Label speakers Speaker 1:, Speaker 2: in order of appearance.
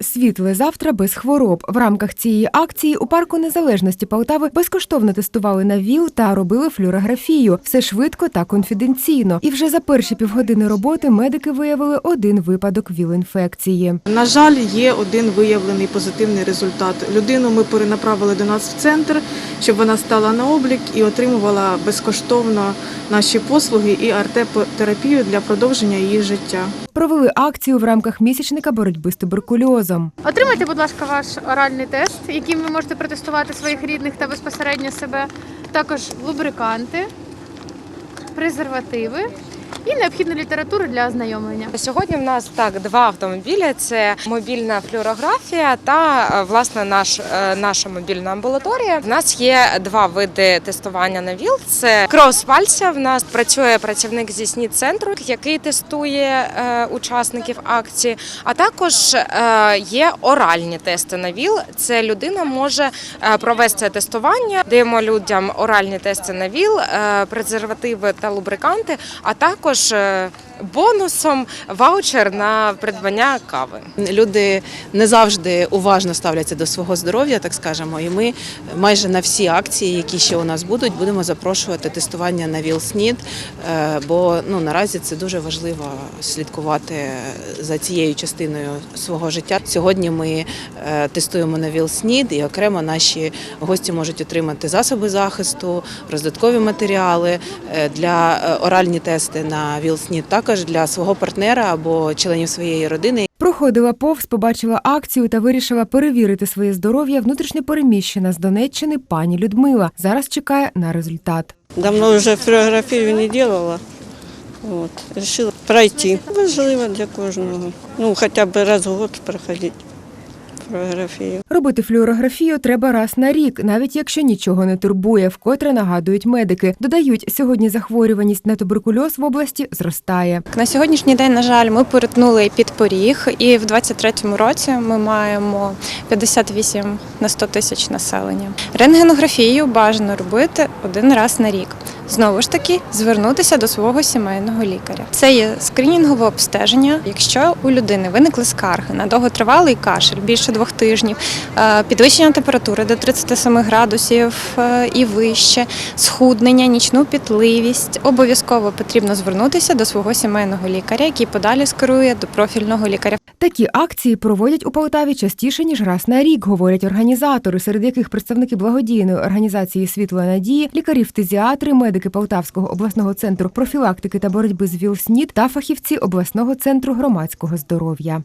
Speaker 1: Світле завтра без хвороб. В рамках цієї акції у парку незалежності Полтави безкоштовно тестували на ВІЛ та робили флюорографію. Все швидко та конфіденційно. І вже за перші півгодини роботи медики виявили один випадок ВІЛ-інфекції.
Speaker 2: На жаль, є один виявлений позитивний результат. Людину ми перенаправили до нас в центр, щоб вона стала на облік і отримувала безкоштовно наші послуги і арт-терапію для продовження її життя.
Speaker 1: Провели акцію в рамках місячника боротьби з туберкульозом.
Speaker 3: Отримайте, будь ласка, ваш оральний тест, яким ви можете протестувати своїх рідних та безпосередньо себе. Також лубриканти, презервативи і необхідну літературу для ознайомлення.
Speaker 4: Сьогодні в нас так два автомобілі: це мобільна флюорографія та е, власне наш е, наша мобільна амбулаторія. В нас є два види тестування на ВІЛ. Це крос пальця. В нас працює працівник зі СНІД центру, який тестує е, учасників акції. А також є оральні тести на ВІЛ. Це людина може провести тестування. Даємо людям оральні тести на ВІЛ, презервативи та лубриканти, а також е, бонусом ваучер на придбання кави.
Speaker 5: Люди не завжди уважно ставляться до свого здоров'я, так скажемо. І ми майже на всі акції, які ще у нас будуть, будемо запрошувати тестування на ВІЛ-СНІД, е, бо ну наразі це дуже важливо слідкувати за цією частиною свого життя. Сьогодні ми е, тестуємо на ВІЛ-СНІД, і окремо наші гості можуть отримати засоби захисту, роздаткові матеріали е, для оральні тести на ВІЛ-СНІД, також для свого партнера або членів своєї родини.
Speaker 1: Проходила повз, побачила акцію та вирішила перевірити своє здоров'я внутрішньопереміщена з Донеччини пані Людмила. Зараз чекає на результат.
Speaker 6: Давно вже флюорографію не робила. От, решила пройти. Важливо для кожного. Ну, хоча б раз в год проходити флюорографію.
Speaker 1: Робити флюорографію треба раз на рік, навіть якщо нічого не турбує, вкотре нагадують медики. Додають, сьогодні захворюваність на туберкульоз в області зростає.
Speaker 7: На сьогоднішній день, на жаль, ми перетнули підпоріг, і в 23-му році ми маємо 58 на 100 тисяч населення. Рентгенографію бажано робити один раз на рік. Знову ж таки, звернутися до свого сімейного лікаря. Це є скринінгове обстеження. Якщо у людини виникли скарги на довготривалий кашель більше двох тижнів, е, підвищення температури до 37 градусів е, і вище, схуднення, нічну пітливість, обов'язково потрібно звернутися до свого сімейного лікаря, який подалі скерує до профільного лікаря.
Speaker 1: Такі акції проводять у Полтаві частіше ніж раз на рік, говорять організатори, серед яких представники благодійної організації Світло надії, лікарі-фтизіатри, медики Полтавського обласного центру профілактики та боротьби з ВІЛ-СНІД та фахівці обласного центру громадського здоров'я.